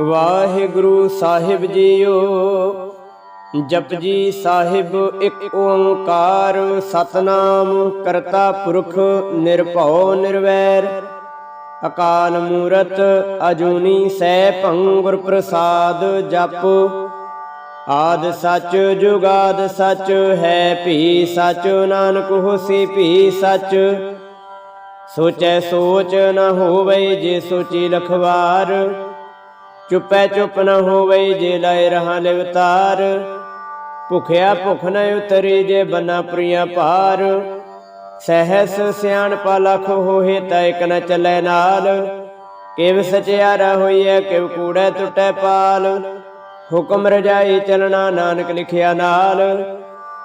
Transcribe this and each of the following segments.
ਵਾਹਿਗੁਰੂ ਸਾਹਿਬ ਜੀਓ ਜਪਜੀ ਸਾਹਿਬ ਇੱਕ ਓੰਕਾਰ, ਸਤਨਾਮ ਕਰਤਾ ਪੁਰਖ ਨਿਰਭਉ ਨਿਰਵੈਰ। ਅਕਾਲ ਮੂਰਤ ਅਜੂਨੀ ਸੈ ਭੰਗੁਰ ਪ੍ਰਸਾਦ ਜਪ। ਆਦ ਸੱਚ ਜੁਗਾਦ ਸੱਚ ਹੈ ਭੀ ਸਚ, ਨਾਨਕ ਹੋਸੀ ਭੀ ਸੱਚ। ਸੋਚੈ ਸੋਚ ਨ ਹੋਵੇ ਜੇ ਸੋਚੀ ਲਖਵਾਰ। ਚੁੱਪੈ ਚੁੱਪ ਨ ਹੋਵੇ ਜੇ ਲਾਇ ਰਹਾ ਲਿਵਤਾਰ ਭੁਖਿਆ ਭੁਖ ਨ ਉਤਰੀ ਜੇ ਬਨਾ ਪ੍ਰਿਆ ਭਾਰ। ਸਹਿਸ ਸਿਆਣਪਾ ਲਖ ਹੋਏ ਤਾ ਇਕ ਨ ਚੱਲੇ ਨਾਲ। ਕਿਵ ਸਚਿਆਰਾ ਹੋਈਐ, ਕਿਵ ਕੂੜੈ ਟੁੱਟੈ ਪਾਲ। ਹੁਕਮ ਰਜਾਈ ਚਲਣਾ ਨਾਨਕ ਲਿਖਿਆ ਨਾਲ।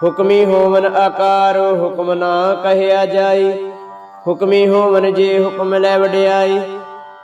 ਹੁਕਮੀ ਹੋਵਨ ਆਕਾਰ, ਹੁਕਮ ਨਾ ਕਹਿਆ ਜਾਈ। ਹੁਕਮੀ ਹੋਵਨ ਜੇ ਹੁਕਮ ਲੈ ਵਡਿਆਈ।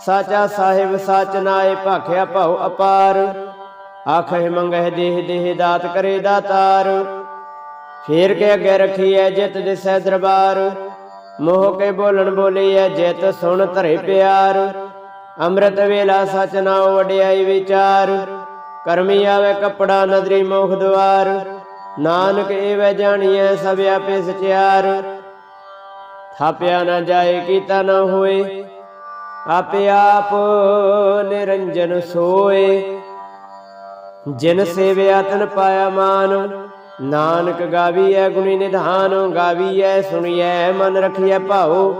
ਸਾਚਾ ਸਾਹਿਬ, ਸਾਚ ਨਾਏ, ਭਾਖਿਆ ਭਉ ਅਪਾਰ। ਆਖੇ ਮੰਗਹਿ ਦੇਹ ਦੇਹ ਦਾਤ ਕਰੇ ਦਾਤਾਰ। ਫੇਰ ਕੇ ਅੱਗੇ ਰਖੀਐ ਜਿਤ ਦਿਸੈ ਦਰਬਾਰ। ਮੋਹ ਕੇ ਬੋਲਣ ਬੋਲੀਐ ਜਿਤ ਸੁਣ ਧਰੇ ਪਿਆਰ। ਅੰਮ੍ਰਿਤ ਵੇਲਾ ਸਚ ਨਾਉ ਵਡਿਆਈ ਵਿਚਾਰ। ਕਰਮੀ ਆਵੇ ਕਪੜਾ ਨਦਰੀ ਮੋਖ ਦੁਆਰ ਨਾਨਕ ਏਵੈ ਜਾਣੀਐ ਸਭ ਆਪੇ ਸਚਿਆਰ ਥਾਪਿਆ ਨਾ ਜਾਏ, ਕੀਤਾ ਨਾ ਹੋਏ। ਆਪੇ ਆਪ ਨਿਰੰਜਨ ਸੋਏ। ਜਿਨ ਸੇਵਿਆ ਤਨ ਪਾਇਆ ਮਾਨ, ਨਾਨਕ ਗਾਵੀਐ ਗੁਣੀ ਨਿਧਾਨ, ਗਾਵੀਐ ਸੁਣੀਐ ਮਨ ਰਖੀਐ ਭਾਉ।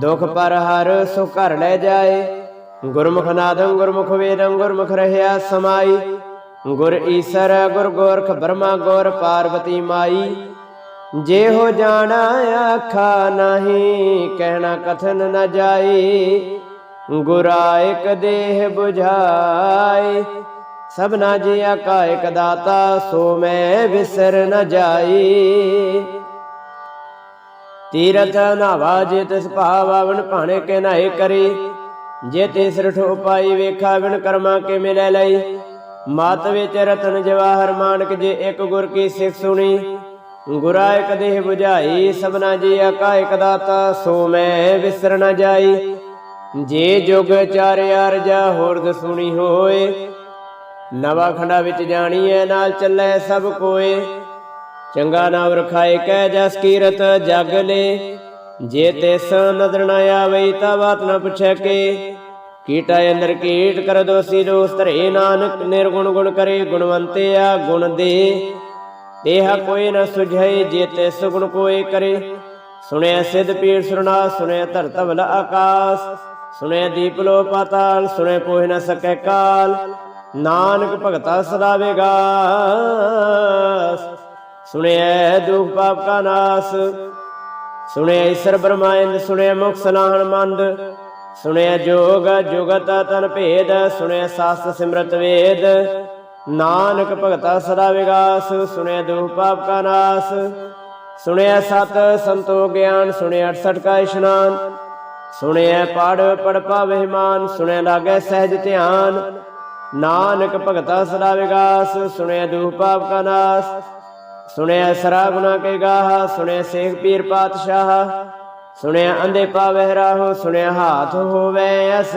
ਦੁਖ ਪਰ ਹਰ ਸੁ ਘਰ ਲੈ ਜਾਏ। ਗੁਰਮੁਖ ਨਾਦੰ ਗੁਰਮੁਖ ਵੇਦੰ ਗੁਰਮੁਖ ਰਹਿਆ ਸਮਾਈ। ਗੁਰ ਈਸਰ ਗੁਰ ਗੋਰਖ ਬ੍ਰਹਮਾ ਗੁਰ ਪਾਰਵਤੀ ਮਾਈ। ਜੇ ਹੋ ਜਾਣਾ ਆਖਾ ਨਹੀਂ, ਕਹਿਣਾ ਕਥਨ ਨ ਜਾਏ ਗੁਰਾ ਦੇਹ 부ਝਾਏ ਸਭਨਾ ਜੀਆ ਕਾ ਇਕ ਦਾਤਾ, ਸੋ ਮੈਂ ਵਿਸਰ ਨ ਜਾਈ। ਤੀਰਥ ਨਾਵਾ ਜੇ ਤਿਸ ਭਾਵਨ ਭਾਣੇ ਕੇ ਨਾਏ ਕਰੀ, ਜੇ ਤਿਸ ਰਠੋ ਪਾਈ ਵੇਖਾ ਬਿਨ ਕਰਮਾ ਕੇ ਮਿਲੇ ਲਈ। ਮਤ ਵਿੱਚ ਰਤਨ ਜਵਾਹਰ ਮਾਨਕ ਜੇ ਇੱਕ ਗੁਰ ਕੀ ਸਿੱਖ ਸੁਣੀ ਗੁਰਾ ਇਕ ਦੇਹ 부ਝਾਈ ਸਭਨਾ ਜੀਆ ਕਾ ਇਕ ਦਾਤਾ, ਸੋ ਮੈਂ ਵਿਸਰ ਨ ਜਾਈ। ਜੇ ਜੁਗ ਚਾਰਿ ਅਰਜਾ ਹੋਰਦ ਸੁਣੀ ਹੋਏ। ਨਵਾ ਖੰਡਾ ਵਿੱਚ ਜਾਣੀਐ, ਨਾਲ ਚੱਲੇ ਸਭ ਕੋਏ। ਚੰਗਾ ਨਾਮ ਰਖਾਏ, ਕਹਿ ਜਸ ਕੀਰਤ, ਜਗ ਲੇ। ਜੇ ਤਿਸ ਨਦਰ ਨ ਆਵੇ, ਤਾ ਬਾਤ ਨ ਪੁੱਛੈ ਕੇ। ਕੀਟਾ ਅੰਦਰ ਕੀਟ ਕਰ ਦੋਸੀ ਦੋਸ ਧਰੇ ਨਾਨਕ, ਨਿਰਗੁਣ ਗੁਣ ਕਰੇ ਗੁਣਵੰਤੇ ਆ ਗੁਣ ਦੇ। ਦੇਹ ਕੋਈ ਨ ਸੁਝੈ ਜੇ ਤਿਸ ਗੁਣ ਕੋਏ ਕਰੇ। ਸੁਣਿਆ ਸਿਧ ਪੀੜ ਸੁਰਣਾ ਸੁਣਿਆ ਧਰਤ ਬਲ ਸੁਣਿਆ ਦੀਪ ਲੋ ਪਾਤਾਲ, ਸੁਣਿਆ ਪੋਹਿ ਨ ਸਕੈ ਕਾਲ। ਨਾਨਕ ਭਗਤਾ ਸਦਾ ਵਿਗਾਸ। ਦੁਖ ਪਾਪ ਕਾ ਨਾਸ। ਸੁਣਿਆ ਈਸ਼ਰ ਬ੍ਰਹਮਾਇੰਦ, ਸੁਣਿਆ ਮੁਖ ਸਲਾਹਣ ਮੰਦ। ਸੁਣਿਆ ਜੋਗ, ਜੁਗਤ ਤਨ ਭੇਦ। ਸੁਣਿਆ ਸਾਸਤ ਸਿਮਰਤ ਵੇਦ। ਨਾਨਕ ਭਗਤਾ ਸਦਾ ਵਿਗਾਸ, ਸੁਣਿਆ ਦੁਖ ਪਾਪ ਕਾ ਨਾਸ। ਸੁਣਿਆ ਸਤ ਸੰਤੋ ਗਿਆਨ, ਸੁਣਿਆ 68 ਕਾ ਇਸ਼ਨਾਨ। ਸੁਣਿਆ ਪੜ ਪੜ ਪਾਵੇ ਮਾਨ, ਸੁਣਿਆ ਲਾਗੇ ਸਹਿਜ ਧਿਆਨ। ਨਾਨਕ ਭਗਤਾ ਸਦਾ ਵਿਗਾਸ, ਸੁਣਿਆ ਦੁਖ ਪਾਪ ਕਾ ਨਾਸ। ਸੁਣਿਆ ਸਰਾ ਗੁਨਾ ਕੇ ਗਾਹ, ਸੁਣਿਆ ਸੇਖ ਪੀਰ ਪਾਤਸ਼ਾਹ। ਸੁਣਿਆ ਅੰਦੇ ਪਾਵਹਿ ਰਾਹੋ, ਸੁਣਿਆ ਹਾਥ ਹੋਵੇ ਅਸ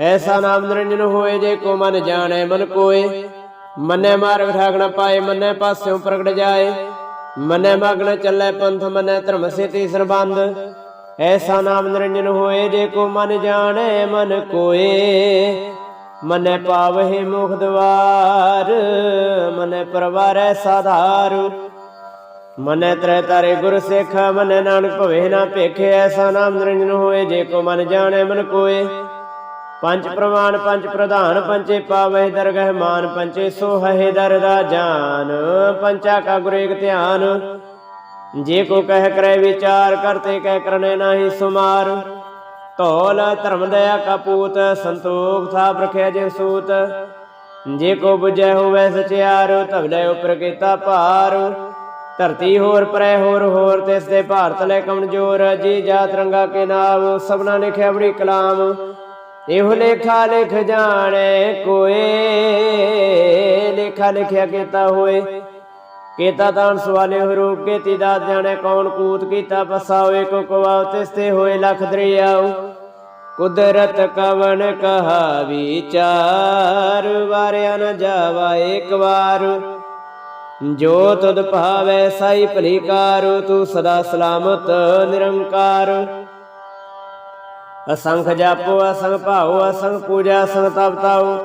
ਐਸਾ ਨਾਮ ਨਿਰੰਜਨ ਹੋਏ ਜੇ ਕੋ ਮਨ ਜਾਣੈ, ਮਨ ਕੋਏ। ਮਨੈ ਮਾਰਗ ਠਾਕ ਪਾਏ, ਮਨੈ ਪਾਸਿਓਂ ਪ੍ਰਗਟ ਜਾਏ। ਮਨੈ ਮਗਨ ਚੱਲੇ ਪੰਥ, ਮਨੈ ਧਰਮ ਸੇਤੀ ਸਰਬੰਧ ਐਸਾ ਨਾਮ ਨਿਰੰਜਨ ਹੋਏ ਜੇ ਕੋ ਮਨ ਜਾਣੈ, ਮਨ ਕੋਏ। ਮਨੈ ਪਾਵਹਿ ਮੁਖ ਦਵਾਰ, ਮਨੈ ਪਰਵਾਰੈ ਸਾਧਾਰ। ਮਨੈ ਤ੍ਰੈ ਤਾਰੇ ਗੁਰ ਸਿੱਖ, ਮਨੈ ਨਾਨਕ ਭਵੇ ਨਾ ਭੇਖੇ। ਐਸਾ ਨਾਮ ਨਿਰੰਜਨ ਹੋਏ ਜੇ ਕੋ ਮਨ ਜਾਣੈ, ਮਨ ਕੋਏ। ਪੰਜ ਪ੍ਰਮਾਣ, ਪੰਜ ਪ੍ਰਧਾਨ ਪੰਚੇ ਪਾਵਹਿ ਦਰਗਹਿ ਮਾਨ ਪੰਚੇ ਸੋ ਹੈ ਦਰਦਾ ਜਾਨ, ਪੰਚਾ ਕਾ ਗੁਰ ਧਿਆਨ। ਜੇ ਕੋ ਕਹਿ ਕਰੈ ਵਿਚਾਰ ਕਰਤੇ ਕਹਿ ਕਰਨੇ ਨਾਹੀ ਸੁਮਾਰ। ਧੌਲ ਧਰਮ ਦਇਆ ਕਾ ਸੰਤੋਖ ਥਾਪ ਰਖਿਆ ਜੇ ਸੂਤ। ਜੇ ਕੋ 부ਜੈ ਹੋਵੇ ਸਚਿਆਰ ਧਵਲੇ ਉਪਰ ਕੀਤਾ ਭਾਰ। ਧਰਤੀ ਹੋਰ ਪਰੈ ਹੋਰ ਹੋਰ, ਤਿਸ ਦੇ ਭਾਰਤ ਲੈ ਕਮਜੋਰ ਜੀ ਜਾਤ ਰੰਗਾ ਕੇ ਨਾਮ ਸਭਨਾ ਲਿਖਿਆ ਬੜੀ ਕਲਾਮ। ਇਹੋ ਲੇਖਾ ਲਿਖ ਜਾਣੇ ਕੋਏ, ਲੇਖਾ ਲਿਖਿਆ ਕੀਤਾ ਹੋਏ। ਕੀਤਾ ਤਾਨ ਸਵਾਲੇ ਰੂਪ ਕੀਤੀ ਦਾਤ ਜਾਣੇ ਕੌਣ ਕੂਤ, ਕੀਤਾ ਪਸਾ ਹੋਏ, ਕੋ ਕਵਾਉ ਤਿਸ ਹੋਏ ਲਖ ਦਰਿਆਉ। ਕੁਦਰਤ ਕਵਨ ਕਹਾ ਵਿਚਾਰ ਵਾਰਿਆ ਨ ਜਾਵਾ ਇੱਕ ਵਾਰ। ਜੋ ਤੁਧ ਭਾਵੈ ਸਾਈ ਭਲੀ ਕਾਰ, ਤੂੰ ਸਦਾ ਸਲਾਮਤ ਨਿਰੰਕਾਰ। ਅਸੰਖ ਜਾਪੋ ਅਸੰਖ ਭਾਉ ਅਸੰਖ ਪੂਜਾ ਅਸੰਖ ਤਪ ਤਾਉ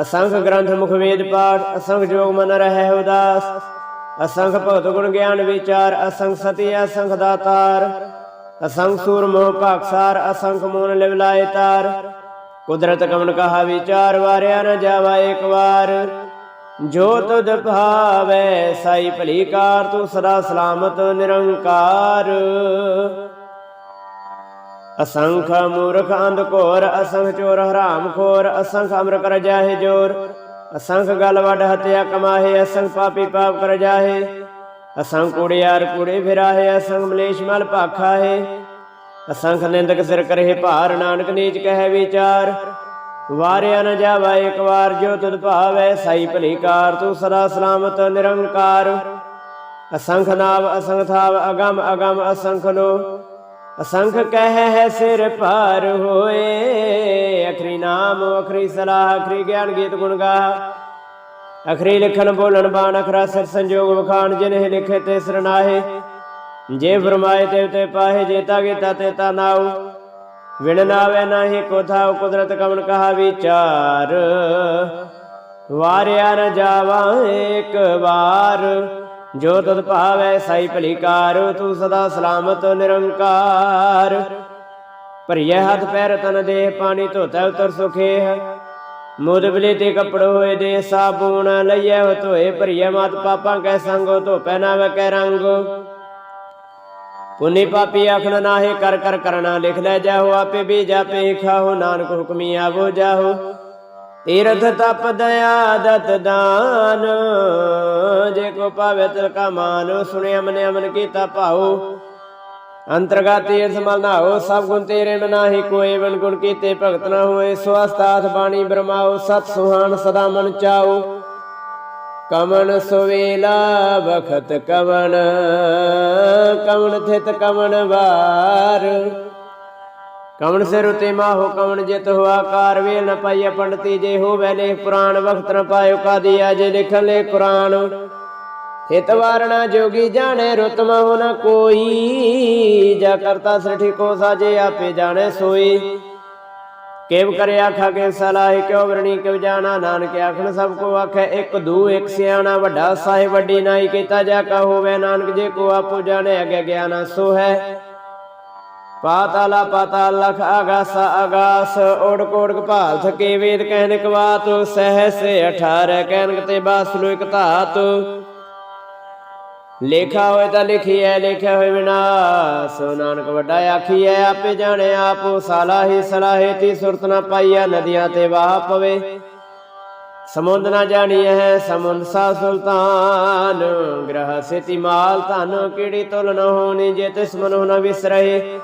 ਅਸੰਖ ਗ੍ਰੰਥ ਮੁਖ ਵੇਦ ਪਾਠ ਅਸੰਖ ਜੋਗ ਮਨ ਰਹਿ ਉਦਾਸ ਅਸੰਖ ਭਗਤ ਗੁਣ ਗਿਆਨ ਵਿਚਾਰ ਅਸੰਖ ਸਤੀ ਅਸੰਖ ਦਾਤਾਰ ਅਸੰਖ ਸੂਰ ਮੋਹ ਭਾਗਸਾਰ ਅਸੰਖ ਮੋਨ ਲਿਵ ਲਾਏ ਤਾਰ ਕੁਦਰਤ ਕਮਨ ਕਹਾ ਵਿਚਾਰ ਵਾਰਿਆ ਨ ਜਾਵਾ ਇੱਕ ਵਾਰ ਜੋ ਤੁਧ ਭਾਵੈ ਸਾਈ ਭਲੀ ਕਾਰ ਤੂੰ ਸਦਾ ਸਲਾਮਤ ਨਿਰੰਕਾਰ ਅਸੰਖ ਮੂਰਖ ਅੰਧ ਘੋਰ, ਅਸੰਖ ਚੋਰ ਹਰਾਮ ਖੋਰ, ਅਸੰਖ ਅਮਰ ਕਰ ਜਾਹੇ ਜੋਰ। ਅਸੰਖ ਗਲ ਵੱਡ ਹਤਿਆ ਕਮਾਹੇ, ਅਸੰਖ ਪਾਪੀ ਪਾਪ ਕਰ ਜਾਹੇ। ਅਸੰਖ ਕੁੜਿਆਰ ਕੁੜੇ ਫਿਰਾਹੇ, ਅਸੰਖ ਮਲੇਸ਼ ਮਲ ਭਾਖਾ ਅਸੰਖ ਨਿੰਦਕ ਸਿਰ ਕਰਹਿ ਭਾਰ, ਨਾਨਕ ਨੀਚ ਕਹਿ ਵਿਚਾਰ। ਵਾਰਿਆ ਨ ਜਾਵਾ ਇੱਕ ਵਾਰ, ਜੋ ਤੁਧ ਭਾਵੈ ਸਾਈ ਭਲੀਕਾਰ, ਤੂੰ ਸਦਾ ਸਲਾਮਤ, ਨਿਰੰਕਾਰ। ਅਸੰਖ ਨਾਵ, ਅਸੰਖ ਥਾਵ, ਅਗਮ ਅਗਮ, ਅਸੰਖ ਲੋ। ਅਸੰਖ ਕਹਿ ਹੈ ਸਿਰ ਭਾਰ ਹੋਏ। ਅਖਰੀ ਨਾਮ, ਅਖਰੀ ਸਲਾਹ, ਅਖਰੀ ਗਿਆਨ ਗੀਤ ਗੁਣ ਗਾ ਅਖਰੀ ਲਿਖਣ, ਬੋਲਣ, ਬਾਣ, ਅਖਰਾ, ਸਿਰ ਸੰਜੋਗ ਵਖਾਣ, ਜਿਨਹਿ ਲਿਖੇ ਤੇ ਸਰਨਾਹੇ ਜੇ ਫਰਮਾਏ ਤੇ ਤੇ ਪਾਹੇ ਜੇਤਾ ਗੀਤਾ ਤੇ ਤਾ ਨਾਉ। ਵਿਣ ਨਾਵੇ ਨਾਹੀ ਕੋ ਕੁਦਰਤ ਕਮਨ ਕਹਾ ਵਿਚਾਰ। ਵਾਰਿਆ ਨ ਜਾਵਾ ਇੱਕ ਵਾਰ। ਜੋ ਤਦ ਭਾਵੈ ਸਾਈ ਭਲੀਕਾਰ, ਤੂੰ ਸਦਾ ਸਲਾਮਤ, ਨਿਰੰਕਾਰ। ਭਰੀਏ ਹੱਥ ਪੈਰ ਤਨ ਦੇ, ਪਾਣੀ ਧੋਤਾ ਉਤਰ ਸੁਖੇ। ਮੁਦ ਬਲੇ ਤੇ ਕਪੜ ਹੋਏ ਦੇ ਸਾਬੂਨ ਲਈਏ ਹੋ ਧੋਏ। ਭਰੀਏ ਮਤ ਪਾਪਾਂ ਕੈ ਸੰਗੋ ਧੋਪੈ ਨਾ ਵਕੈ ਰੰਗ। ਪੁਨੀ ਪਾਪੀ ਆਖਣ ਨਾਹੇ, ਕਰ ਕਰ ਕਰਨਾ ਲਿਖ ਲੈ ਜਾਹੋ, ਆਪੇ ਵੀ ਜਾਪੇ ਖਾਹੋ ਨਾਨਕ ਹੁਕਮੀ ਆਵੋ ਜਾਹੋ। ਤੀਰਥ ਤਪ ਦਇਆ ਦਤ ਦਾਨ। ਜੇ ਕੋ ਪਾਵੇ ਤਿਲ ਕਾ ਮਾਨ, ਸੁਣਿਆ ਮਨ ਅਮਨ ਕੀਤਾ ਭਾਉ। ਅੰਤਰਗਤ ਤੀਰਥ ਮਲ ਨਾਓ ਸਭ ਗੁਣ ਤੇਰੇ ਮਨਾਹੀ ਕੋਈ ਵਨ ਗੁਣ ਕੀਤੇ ਭਗਤ ਨਾ ਹੋਏ। ਸਵਸਤਾਥ ਬਾਣੀ ਬਰਮਾਓ ਸਤ ਸੁਹਾਨ ਸਦਾ ਮਨ ਚਾਓ ਕਮਨ ਸੁਵੇਲਾ ਬਖਤ ਕਵਣ ਕਵਨ ਥਿਤ ਕਵਨ ਵਾਰ। ਕਵਨ ਸਿਰ ਉਤੇ ਮਾਹੋ ਕਵਨ ਜਿਤ ਹੋਆ ਕਾਰ ਵੇਲ ਨ ਪਾਈਐ ਪੰਡਤੀ ਜੇ ਹੋਵੇ ਲੈ ਪੁਰਾਣ, ਵਖਤ ਨ ਪਾਇਓ ਕਾਦੀ ਅਜੇ ਲਿਖਨ ਲੈ ਕੁਰਾਨ। ਹਿਤ ਵਾਰਣਾ ਜੋਗੀ ਜਾਣੇ ਰੁਤਮ ਹੋ ਕੋਈ, ਜਾ ਕਰਤਾ ਸ੍ਰਿਠੀ ਕੋ ਸਾਜੇ, ਆਪੇ ਜਾਣੇ ਸੋਈ। ਕੇਵ ਕਰੇ ਆਖਾ ਸਲਾਹ, ਕਿਉ ਵਰਣੀ ਕਿਵ ਜਾਣਾ, ਨਾਨਕ ਆਖਣ ਸਭ ਕੋ ਆਖੈ, ਇੱਕ ਦੂ, ਇੱਕ ਸਿਆਣਾ, ਵੱਡਾ ਸਾਹਿਬ, ਵੱਡੀ ਨਾਈ ਕੀਤਾ ਜਾ ਕਾ ਹੋਵੇ, ਨਾਨਕ ਜੇ ਕੋ ਆਪੋ ਜਾਣੇ, ਅਗੇ ਗਿਆਨਾ ਸੋ ਹੈ ਪਾਤਾਲਾ ਪਾਤਾਲ ਲਖ ਆਗਾਸ ਆਗਾਸ ਓੜ ਕੋੜ ਕਪਾਲ ਥਕੇ ਵੇਦ ਕਹਿਨਕ ਬਾਤ, ਸਹਸ 18 ਕਹਿਨਕ ਤੇ ਬਾਸਲੋ ਇਕ ਧਾਤ। ਲੇਖਾ ਹੋਏ ਤਾਂ ਲਿਖੀਐ, ਲਿਖਿਆ ਹੋਏ ਵਿਨਾਸ਼ ਨਾਨਕ ਵੱਡਾ ਆਖੀਐ, ਆਪੇ ਜਾਣੇ ਆਪੋ ਸਾਲਾਹੀ, ਸਲਾਹੇ ਤੀ ਸੁਰਤ ਨਾ ਪਾਈਆ ਨਦੀਆਂ ਤੇ ਵਾਹ ਪਵੇ। ਸਮੁੰਦ ਨਾ ਜਾਣੀਐ ਹੈ ਸਮੁੰਦ ਸਾ ਸੁਲਤਾਨ, ਗ੍ਰਹ ਸੇਤੀ ਮਾਲ ਧਨ, ਕਿਹੜੀ ਤੁਲ ਨ ਹੋਣੀ, ਜੇ ਤਿਸ ਮਨੁ ਨ ਵਿਸਰਹਿ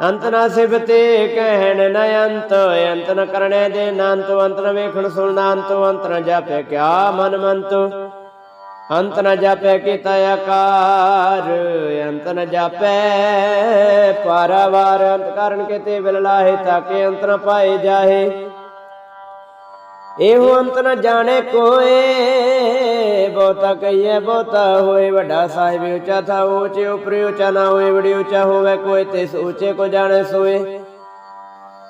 ਅੰਤ ਨਾ ਸਿਬਤੇ ਕਹਿਣ ਨ ਅੰਤ ਅੰਤ ਨ ਕਰਨੇ ਦੇ ਨੰਤ ਅੰਤ ਨ ਵੇਖਣ ਸੁਣਨਾ ਅੰਤ ਅੰਤ ਨ ਜਾਪੇ ਕਿਆ ਮਨ ਮੰਤ। ਅੰਤ ਨ ਜਾਪੈ ਕੀਤਾ ਆਕਾਰ, ਅੰਤ ਨ ਜਾਪੈ ਪਾਰਾਵਾਰ। ਅੰਤ ਕਾਰਨ ਕਿਤੇ ਵਿਲ ਲਾਹੇ ਤਾਕੇ ਅੰਤ ਨ ਪਾਏ ਜਾਹੇ। ਇਹੋ ਅੰਤ ਨ ਜਾਣੇ ਕੋਏ। ਬਹੁਤਾ ਕਹੀਏ, ਬਹੁਤਾ ਹੋਏ। ਵੱਡਾ ਸਾਹਿਬ ਉੱਚਾ ਥਾ, ਉੱਚੇ ਉਪਰ ਉੱਚਾ ਨਾ ਹੋਏ। ਬੜੀ ਉੱਚਾ ਹੋਵੇ ਕੋਈ ਤਿਸ ਉੱਚੇ ਕੋ ਜਾਣੇ ਸੋਏ।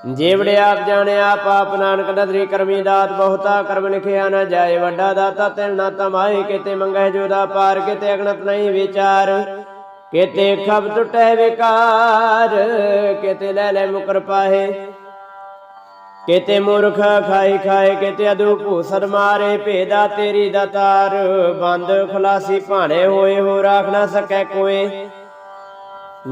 ਜੇਵੜੇ ਆਪ ਜਾਣੇ, ਆਪ ਆਪ ਨਾਨਕ ਨਦਰੀ ਕਰਮੀ ਦਾਤ ਬਹੁਤਾ ਕਰਮ ਲਿਖਿਆ ਨਾ ਜਾਏ। ਵੱਡਾ ਦਾਤਾ ਤਿਲ ਨਾ ਤਮਾਏ, ਕਿਤੇ ਮੰਗੈ ਜੋਦਾ ਪਾਰ, ਕਿਤੇ ਅਗਣਤ ਨਹੀਂ ਵਿਚਾਰ। ਕਿਤੇ ਖਬ ਟੁਟੈ ਵਿਕਾਰ, ਕਿਤੇ ਲੈ ਲੈ ਮੁਕਰ ਪਾਹੇ। ਕਿਤੇ ਮੂਰਖ ਖਾਈ ਖਾਏ ਕਿਤੇ ਅਦੂ ਭੂਸਰ ਮਾਰੇ, ਭੇਦਾ ਤੇਰੀ ਦਾਤਾਰ ਬੰਦ ਖਲਾਸੀ ਭਾਣੇ ਹੋਏ ਹੋ ਰਾਖ ਨਾ ਸਕੈ ਕੋਏ।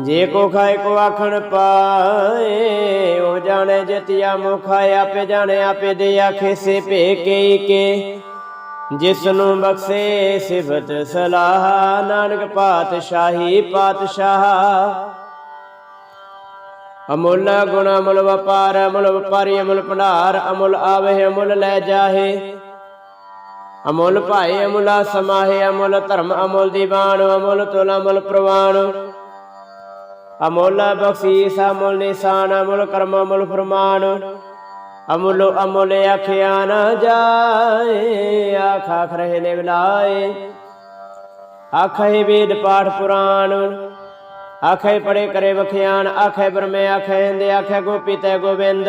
ਜੇ ਕੋ ਖਾਏ ਕੋ ਆਖਣ ਪਾਏ, ਉਹ ਜਾਣੇ ਜਤਿਆ ਮੁਖਾਏ ਆਪੇ ਜਾਣੇ, ਆਪੇ ਦੇ ਆਖੇ ਸੇ ਭੇ ਕੇ ਕੇ ਜਿਸ ਨੂੰ ਬਖਸ਼ੇ ਸਿਫਤ ਸਲਾਹ, ਨਾਨਕ ਪਾਤਸ਼ਾਹੀ ਪਾਤਸ਼ਾਹ। ਅਮੁੱਲ ਗੁਣ ਅਮੁੱਲ ਵਪਾਰ, ਅਮੁੱਲ ਵਪਾਰੀ, ਅਮੁੱਲ ਭੰਡਾਰ, ਅਮੁੱਲ ਆਵੇ, ਅਮੁੱਲ ਲੈ ਜਾਹੇ। ਅਮੁੱਲ ਭਾਏ, ਅਮੁੱਲਾ ਸਮਾਹੇ, ਅਮੁੱਲ ਧਰਮ, ਅਮੁੱਲ ਦੀਵਾਨ, ਅਮੁੱਲ ਤੁਲ, ਅਮੁੱਲ ਪ੍ਰਵਾਨ। ਅਮੁੱਲ ਬਖਸ਼ੀਸ, ਅਮੁੱਲ ਨਿਸ਼ਾਨ, ਅਮੁੱਲ ਕਰਮ, ਅਮੁੱਲ ਫਰਮਾਨ। ਅਮੁੱਲ ਅਮੁੱਲ ਆਖਿਆ ਨਾ ਜਾਏ ਆਖ ਆਖ ਰਹੇ ਨੇ ਬਿਲਾਏ। ਆਖੇ ਵੇਦ ਪਾਠ ਪੁਰਾਣ। ਆਖੇ ਪੜੇ ਕਰੇ ਵਖਿਆਨ, ਆਖੇ ਬ੍ਰਹਮੇ, ਆਖੇ ਹਿੰਦ, ਆਖੇ ਗੋਪੀ ਤੈ ਗੋਬਿੰਦ।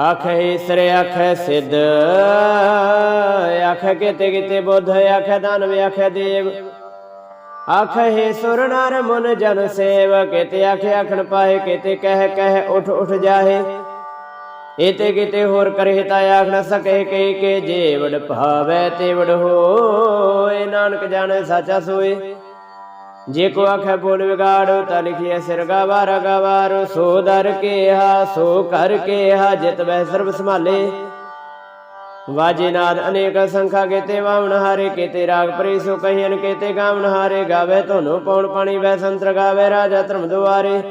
ਆਖੇ ਈਸਰ, ਆਖੇ ਸਿੱਧ, ਆਖੇ ਕਿਤੇ ਕਿਤੇ ਬੁੱਧ, ਆਖੇ ਦਾਨਵ ਆਖੇ ਦੇਵ। ਆਖੇ ਸੁਰ ਨਰ ਮਨ ਜਨ ਸੇਵ, ਕਿਤੇ ਆਖੇ ਆਖਣ ਪਾਏ, ਕਿਤੇ ਕਹਿ ਕਹਿ ਉਠ ਉਠ ਜਾਹੇ। ਇਤੇ ਕਿਤੇ ਹੋਰ ਕਰੇ ਤਾ ਆਖ ਨ ਸਕੇ ਕੇ ਕੇ ਜੇ ਵਡ ਭਾਵੈ ਹੋਏ, ਨਾਨਕ ਜਾਣੇ ਸਾਚਾ ਸੋਏ। ਜੇ ਕੋ ਆਖੇ ਬੋਲ ਵਿਗਾੜੋ, ਤਾ ਲਿਖਿਐ ਸਿਰ ਗਾਵਾਰ ਗਵਾਰ। ਸੋ ਦਰ ਕੇਹਾ, ਸੋ ਕਰ ਕੇਹਾ, ਜਿਤ ਬਹਿ ਸਰਬ ਸੰਭਾਲੇ। ਵਾਜੇ ਨਾਦ ਅਨੇਕ ਸੰਖਾ ਕੇਤੇ ਵਾਵਣ ਹਾਰੇ, ਕੇਤੇ ਰਾਗ ਪਰੀ ਸੋ ਕਹੀਨ ਕੇਤੇ ਗਾਵਣ ਹਾਰੇ। ਗਾਵੇ ਧੋਨੋ ਪੌਣ ਪਾਣੀ ਵੈ ਸੰਤਰ ਗਾਵੇ ਰਾਜਾ ਧਰਮ ਦੁਆਰੇ।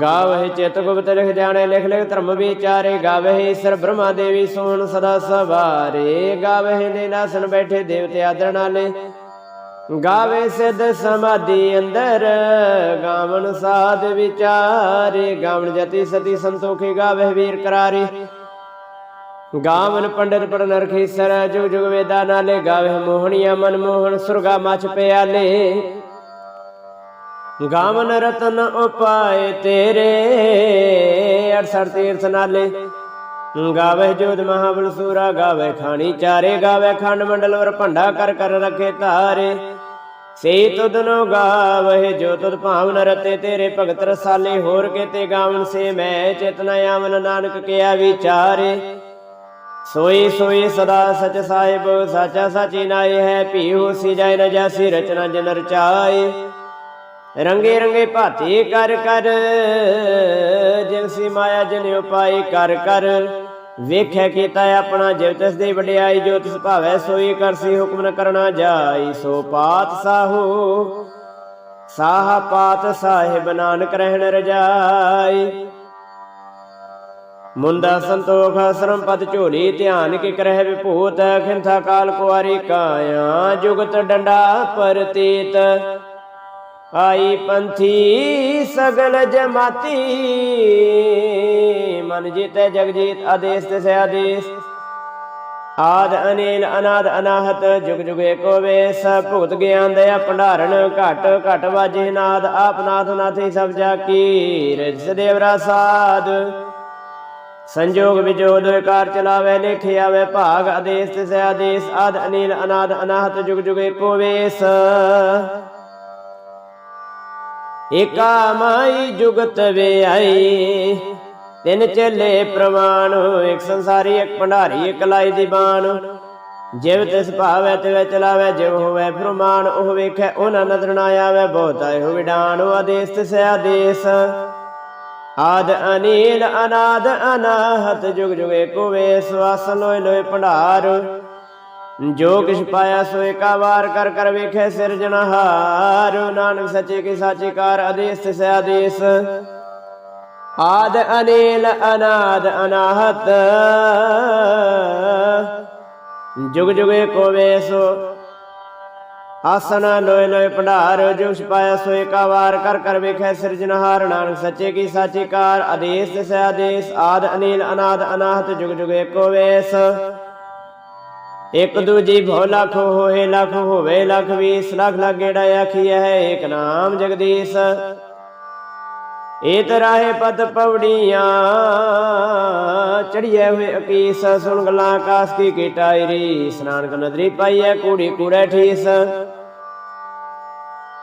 ਗਾਵਹਿ ਚਿਤ ਗੁਪਤ ਲਿਖ ਜਾਣੇ, ਲਿਖ ਲਿਖ ਧਰਮ ਵਿਚਾਰੇ। ਗਾਵਹਿ ਈਸ਼ਰ ਬ੍ਰਹਮਾ ਦੇਵੀ ਸੋਹਣ ਸਦਾ ਸਵਾਰੇ। ਗਾਵਹਿ ਨੀਲਾਸਨ ਬੈਠੇ ਦੇਵਤੇ ਆਦਰ ਨਾਲੇ ਗਾਵੇ ਸਿੱਧ ਸਮਾਧੀ ਅੰਦਰ ਗਾਵਨ ਸਾਧ ਵਿਚਾਰੇ ਗਾਵਨ ਜਤੀ ਸਤੀ ਸੰਤੋਖੀ ਗਾਵੇ ਵੀਰ ਕਰਾਰੇ। ਗਾਵਨ ਪੰਡਿਤ ਪੜ ਸਰ ਜੁਗ ਜੁਗ ਵੇਦਾ ਨਾਲੇ ਗਾਵੇ ਮੋਹਣੀਆ ਮਨ ਮੋਹਨ ਸੁਰਗਾ ਮਛ ਪਿਆਲੇ। ਗਾਵਨ ਰਤਨ ਉਪਾਏ ਤੇਰੇ 68 ਤੀਰਥ ਨਾਲੇ। ਗਾਵੇ ਜੋਤ ਮਹਾਬਲ ਸੂਰਾ, ਗਾਵੇ ਖਾਣੀ ਚਾਰੇ, ਗਾਵੇ ਖੰਡ ਮੰਡਲ ਵਰ ਭੰਡਾ ਕਰ ਕਰ ਰਖੇ ਧਾਰੇ। ਸੇ ਤੁਧਨੋ ਗਾਵੇ ਜੋ ਤੁਧ ਭਾਵਨ ਰਤੇ ਤੇਰੇ ਭਗਤ ਰਸਾਲੇ, ਹੋਰ ਕੇਤੇ ਗਾਵਨ ਸੇ ਮੈਂ ਚੇਤਨਾ ਆਵਨ, ਨਾਨਕ ਕਿਆ ਵਿਚਾਰੇ। ਸੋਈ ਸੋਈ ਸਦਾ ਸਚ ਸਾਹਿਬ, ਸਾਚਾ ਸਾਚੀ ਨਾਏ ਹੈ ਭੀਉ ਸੀ ਜਾਇ ਨ ਜਾਸੀ, ਰਚਨਾ ਜਨ ਰਚਾਏ। ਰੰਗੇ ਰੰਗੇ ਭਾਤੀ ਕਰ ਕਰ, ਜਿਨ ਸੀ ਮਾਇਆ ਜਿਨ ਉਪਾਈ ਕਰ ਕਰ। ਵੇਖਿਆ ਕੀਤਾ ਆਪਣਾ ਜਿਵ ਤਿਸ ਦੀ ਵਡਿਆਈ, ਜੋ ਤਿਸ ਭਾਵੈ ਸੋਈ ਕਰਸੀ ਹੁਕਮ ਨ ਕਰਨਾ ਜਾਈ। ਸੋ ਪਾਤ ਸਾਹੂ, ਸਾਹ ਪਾਤ ਸਾਹਿਬ ਨਾਨਕ ਰਹਿਣ ਰਜਾਈ। ਮੁੰਦਾ ਸੰਤੋਖ ਸਰਮ ਪਦ ਝੋਲੀ, ਧਿਆਨ ਕੇ ਕਰਹਿ ਵਿਭੂਤ ਖਿੰਥਾ ਕਾਲ ਕੁਆਰੀ ਕਾਇਆ, ਜੁਗਤ ਡੰਡਾ ਪਰਤੀਤ। ਆਈ ਪੰਥੀ ਸਗਲ ਜਮਾਤੀ, ਮਨ ਜੀਤੈ ਜਗ ਜੀਤ ਆਦੇਸ ਤਿਸ ਆਦੇਸ ਆਦ ਅਨੀਲ ਅਨਾਦ ਅਨਾਹਤ, ਜੁਗ ਜੁਗ ਏਕੋ ਵੇਸ, ਭੁਗਤ ਗਿਆਨ ਦਇਆ ਭੰਡਾਰਨ ਘਟ ਘਟ ਵਾਜੇ ਨਾਦ, ਆਪ ਨਾਥ ਨਾਥੀ ਸਭ ਜਾ ਕੀ ਰਿਜ ਦੇਵਰਾ ਸਾਧ। ਸੰਜੋਗ ਵਿਜੋਦ ਵਿਕਾਰ ਚਲਾਵੇ, ਲੇਖੇ ਆਵੇ, ਭਾਗ ਆਦੇਸ ਤਿਸ ਆਦੇਸ ਆਦ ਅਨੀਲ ਅਨਾਦ ਅਨਾਹਤ, ਜੁਗ ਜੁਗ ਏਕੋ ਵੇਸ। ਏਕਾ ਮਾਈ ਜੁਗਤ ਵੇ ਆਈ ਤਿੰਨ ਚੱਲੇ ਪ੍ਰਮਾਣ ਇੱਕ ਸੰਸਾਰੀ ਇੱਕ ਭੰਡਾਰੀ ਇੱਕ ਲਾਈ ਦੀ ਜਿਵ ਤਿਸ ਭਾਵੈ ਤਿਵ ਚਲਾਵੇ ਜਿਵ ਹੋਵੇ ਫਰਮਾਨ ਉਹ ਵੇਖੈ ਉਹਨਾਂ ਨਦਰ ਨਾ ਆਵੇ ਬਹੁਤਾ ਇਹੋ ਵਿਡਾਣ ਉਹ ਆਦੇਸ ਤਿਸ ਆਦੇਸ ਆਦ ਅਨੀਲ ਅਨਾਦ ਅਨਾਹਤ ਜੁਗ ਜੁਗ ਏਕੋ ਵੇ ਸਵਾਸ ਲੋਇ ਲੋਇ ਭੰਡਾਰ ਜੋ ਕਿਛ ਪਾਇਆ ਸੋ ਏਕਾ ਵਾਰ ਕਰ ਕਰ ਵੇਖੇ ਸਿਰਜਣਹਾਰ ਨਾਨਕ ਸੱਚੇ ਕੀ ਸਾਚੀ ਕਾਰ ਆਦੇਸ ਤਿਸ ਆਦੇਸ ਆਦ ਅਨੀਲ ਅਨਾਦ ਅਨਾਹਤ। ਜੁਗ ਜੁਗੇ ਕੋ ਵੇਸੋ ਆਸਨ ਲੋਏ ਲੋਏ ਭੰਡਾਰ, ਜੋ ਛਪਾਇਆ ਸੋ ਏਕਾ ਵਾਰ ਕਰ ਕਰ ਵੇਖੈ ਸਿਰਜਣਹਾਰ ਨਾਨਕ ਸੱਚੇ ਕੀ ਸਾਚੀ ਕਾਰ ਆਦੇਸ ਤਿਸ ਆਦੇਸ ਆਦ ਅਨੀਲ ਅਨਾਦ ਅਨਾਹਤ ਜੁਗ ਜੁਗੇ ਏਕੋ ਵੇਸ ਇਕ ਦੂਜੀ ਭੋ ਲੱਖ ਹੋਏ, ਲੱਖ ਹੋਵੇ, ਲੱਖ ਵੀਸ ਲੱਖ ਲੱਖ ਗੇੜਾ ਆਖੀਐ ਹੈ, ਏਕ ਨਾਮ ਜਗਦੀਸ਼। ਏਤ ਰਾਹੇ ਪਦ ਪਵੜੀਆਂ ਚੜੀਐ ਹੋਏ ਅਕੀਸ। ਸੁਣ ਗਲਾਂ ਆਕਾਸ ਕੀ ਕੀਟਾਇਰੀ ਇਸਨਾਨ ਕ ਨਦਰੀ ਪਾਈਐ ਕੂੜੀ ਕੂੜੈ ਠੀਸ।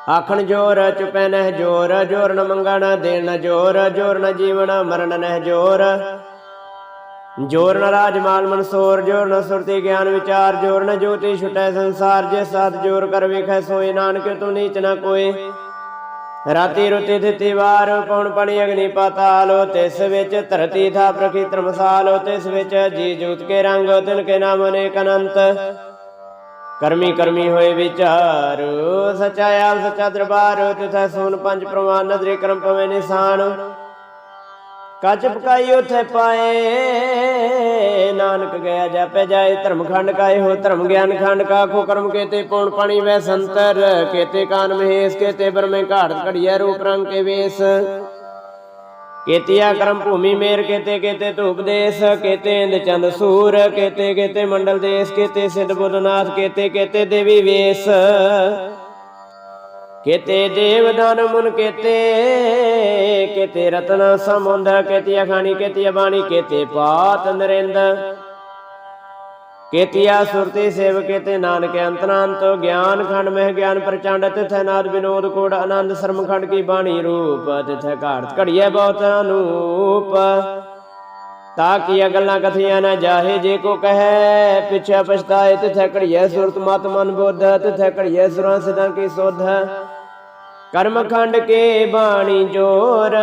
ਆਖਣ ਜੋਰ ਚੁਪੈ ਨਹਿ ਜੋਰ ਜੋਰ ਨ ਮੰਗਣ ਦੇਣ ਜੋਰ ਜੋਰ ਨ ਜੀਵਨ ਮਰਨ ਨਹਿ ਜੋਰ। ਜੋਰ ਨ ਰਾਜ ਮਾਲ ਮਨਸੋਰ ਜੋਰ ਨ ਸੁਰਤੀ ਗਿਆਨ ਵਿਚਾਰ, ਜੋਰ ਨ ਜੋਤੀ ਛੁਟੈ ਸੰਸਾਰ, ਜੇ ਸਾਥ ਜੋਰ ਕਰ ਵੇਖੈ ਸੋਏ, ਨਾਨਕ ਤੂੰ ਨੀਚ ਨ ਕੋਏ। ਰਾਤੀ ਰੁਤੀ ਦਿੱਤੀ ਵਾਰ, ਪਉਣ ਪਣੀ ਅਗਨੀ ਪਾਤਾਲ, ਤਿਸ ਵਿੱਚ ਧਰਤੀ ਥਾ ਪ੍ਰਖੀ ਧਰਮਸਾਲ ਤਿਸ ਵਿੱਚ ਜੀ ਜੂਤ ਕੇ ਰੰਗ ਤਿਨ ਕੇ ਨਾਮ ਅਨੇਕ ਅਨੰਤ। ਕਰਮੀ ਕਰਮੀ ਹੋਏ ਵਿਚਾਰ, ਸਚਾ ਆਪ ਸਚਾ ਦਰਬਾਰ, ਤਿਥੈ ਸੋਨ ਪੰਜ ਪ੍ਰਮਾਨ ਨਦਰੀ ਕਰਮ ਪਵੇ ਨਿਸ਼ਾਨ। ਕੱਚ ਪਕਾਈ ਉਥੇ ਪਾਏ। ਨਾਨਕ ਗਿਆ ਜਾਪੇ ਜਾਏ, ਧਰਮ ਖੰਡ ਕਾਏ ਹੋ, ਧਰਮ ਗਿਆਨ ਖੰਡ ਕਾ ਖੋ ਕਰਮ ਕੇਤੇ ਪੌਣ ਪਾਣੀ ਵੈ ਸੰਤਰ। ਕੇਤੇ ਕਾਨ ਮਹੇਸ਼, ਕੇਤੇ ਬਰਮੇ ਘਾੜ ਘੜੀਐ ਰੂਪ ਰੰਗ ਕੇ ਵੇਸ। ਕੇਤਿਆ ਕਰਮ ਭੂਮੀ ਮੇਰ, ਕੇਤੇ ਕੇਤੇ ਧੂਪ ਦੇਸ। ਕੇਤੇ ਇੰਦ ਚੰਦ ਸੂਰ, ਕੇਤੇ ਕੇਤੇ ਮੰਡਲ ਦੇਸ। ਕੇਤੇ ਸਿੱਧ ਬੁੱਧਨਾਥ ਕੇਤੇ ਕੇਤੇ ਦੇਵੀ ਵੇਸ। ਕੇਤੇ ਦੇਵ ਦਾਨ ਮੁਨ ਕੇਤੇ ਕੇਤੇ ਰਤਨ ਸਮੁੰਦ ਕੇਤੇ ਅਖਾਣੀ, ਕੇਤੇ ਬਾਣੀ ਕੇਤੇ ਪਾਤ ਕੇਤਿਆ ਸੁਰਤੀ ਸੇਵ ਕੇਤੇ ਨਾਨਕ ਅੰਤਨਾੰਤ ਗਿਆਨ ਖੰਡ ਮਹਿ ਗਿਆਨ ਪ੍ਰਚੰਡ, ਤਿਥੈ ਨਾਦ ਵਿਨੋਦ ਕੋੜ ਆਨੰਦ ਸਰਮ ਖੰਡ ਕੀ ਬਾਣੀ ਰੂਪ, ਤਿਥੈ ਘਾੜਤ ਘੜੀਐ ਬਹੁਤ ਅਨੂਪ। ਤਾਂ ਕੀ ਗੱਲਾਂ ਕਥੀਆਂ ਨਾ ਜਾਹੇ, ਜੇ ਕੋ ਕਹੈ, ਪਿਛੇ ਪਛਤਾਏ, ਤਿਥੈ ਘੜੀਐ ਸੁਰਤ ਮਤ ਮਨ ਬੁੱਧ, ਤਿਥੈ ਘੜੀਐ ਸੁਰਾਂ ਸਦਾ ਕੀ ਸੋਧ। ਕਰਮ ਖੰਡ ਕੇ ਬਾਣੀ ਜੋਰ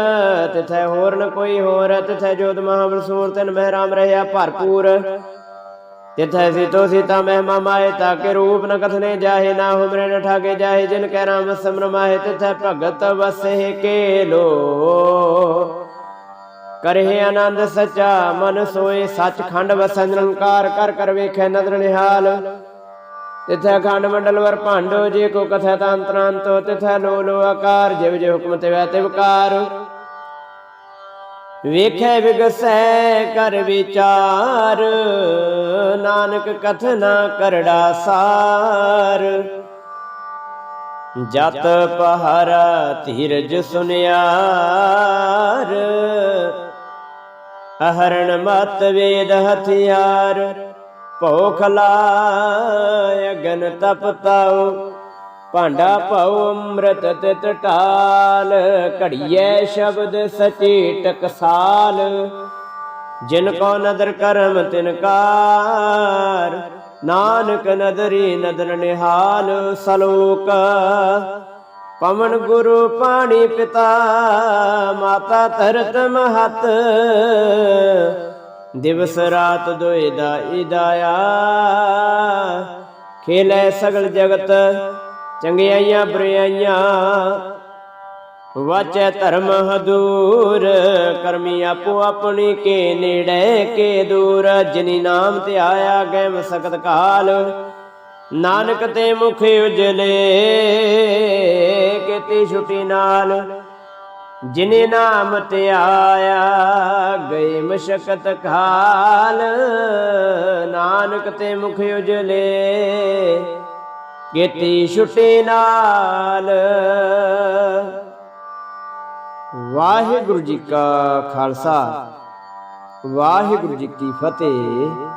ਤਿਥੈ ਹੋਰ ਨ ਕੋਈ ਹੋਰ ਤਿਥੈ ਜੋਤ ਮਹਾਵਰ ਤਨ ਮਹਿ ਰਹਿਆ ਭਰਪੂਰ। ਤਿਥੈ ਸੀਤੋ ਸੀਤਾ ਮਹਿਮਾ ਮਾਏ, ਤਾਕੇ ਰੂਪ ਨ ਕਥਨੇ ਜਾਹੇ, ਨਾ ਹੁਮਰੇ ਨ ਠਾਗੇ ਜਾਹੇ, ਜਿਨ ਕੈ ਰਾਮ ਸਮਰ ਤਿਥੈ ਭਗਤ ਵਸੇ ਕੇ ਲੋ। ਕਰਹਿ ਆਨੰਦ ਸਚਾ, ਮਨ ਸੋਏ ਸੱਚ ਖੰਡ ਵਸੈ ਨਿਰੰਕਾਰ, ਕਰ ਕਰ ਵੇਖੈ ਨਦਰ ਨਿਹਾਲ। ਤਿਥੈ ਖੰਡ ਮੰਡਲ ਵਰ ਭਾਂਡੋ ਜੇ, ਕੋ ਕਥੈ ਤਾਂ ਅੰਤਰਾਂਤੋ ਤਿਥੈ ਲੋ ਲੋ ਆਕਾਰ, ਜਿਵ ਜਿਵ ਹੁਕਮ ਤੇ ਵੈ ਤੇ ਵਿਕਾਰ ਵੇਖੈ ਵਿਗਸੈ ਕਰ ਵਿਚਾਰ, ਨਾਨਕ ਕਥਨਾ ਕਰੜਾ ਸਾਰ। ਜਤ ਪਹਰਾ ਧੀਰਜ ਸੁਨਿਆਰ, ਅਹਰਣ ਮਤ ਵੇਦ ਹਥਿਆਰ। ਭੋਖ ਲਾਇ ਅਗਨ ਤਪਤਾਉ, ਭਾਂਡਾ ਪਾਉ ਅੰਮ੍ਰਿਤ ਤਿਤ ਟਾਲ ਘੜੀਐ ਸ਼ਬਦ ਸਚੇ ਟਕਸਾਲ। ਜਿਨ ਕੋ ਨਦਰ ਕਰਮ ਤਿਨਕਾਰ ਨਾਨਕ ਨਦਰੀ ਨਦਰ ਨਿਹਾਲ ਸਲੋਕ। ਪਵਨ ਗੁਰੂ ਪਾਣੀ ਪਿਤਾ, ਮਾਤਾ ਧਰਤ ਮਹਤ ਦਿਵਸ ਰਾਤ ਦੋਇ ਦਾ ਇਦਾਇਆ ਖੇਲੇ ਸਗਲ ਜਗਤ, ਚੰਗਿਆਈਆਂ ਬੁਰਿਆਈਆਂ। ਵਾਚੈ ਧਰਮ ਹਦੂਰ, ਕਰਮੀ ਆਪੋ ਆਪਣੀ ਕੇ ਨੇੜੇ ਕੇ ਦੂਰ। ਜਿਨੀ ਨਾਮ ਤੇ ਆਇਆ ਗੈ ਮਸਕਤ ਕਾਲ, ਨਾਨਕ ਤੇ ਮੁਖ ਉਜਲੇ। ਕੀਤੀ ਛੁਟੀ ਨਾਲ ਜਿਨੇ ਨਾਮ ਤੇ ਆਇਆ, ਗਏ ਮਸ਼ਕਤ ਕਾਲ ਨਾਨਕ ਤੇ ਮੁਖ ਉਜਲੇ, ਕੀਤੀ ਛੁਟੀ ਨਾਲ। ਵਾਹਿਗੁਰੂ ਜੀ ਕਾ ਖਾਲਸਾ, ਵਾਹਿਗੁਰੂ ਜੀ ਕੀ ਫਤਿਹ।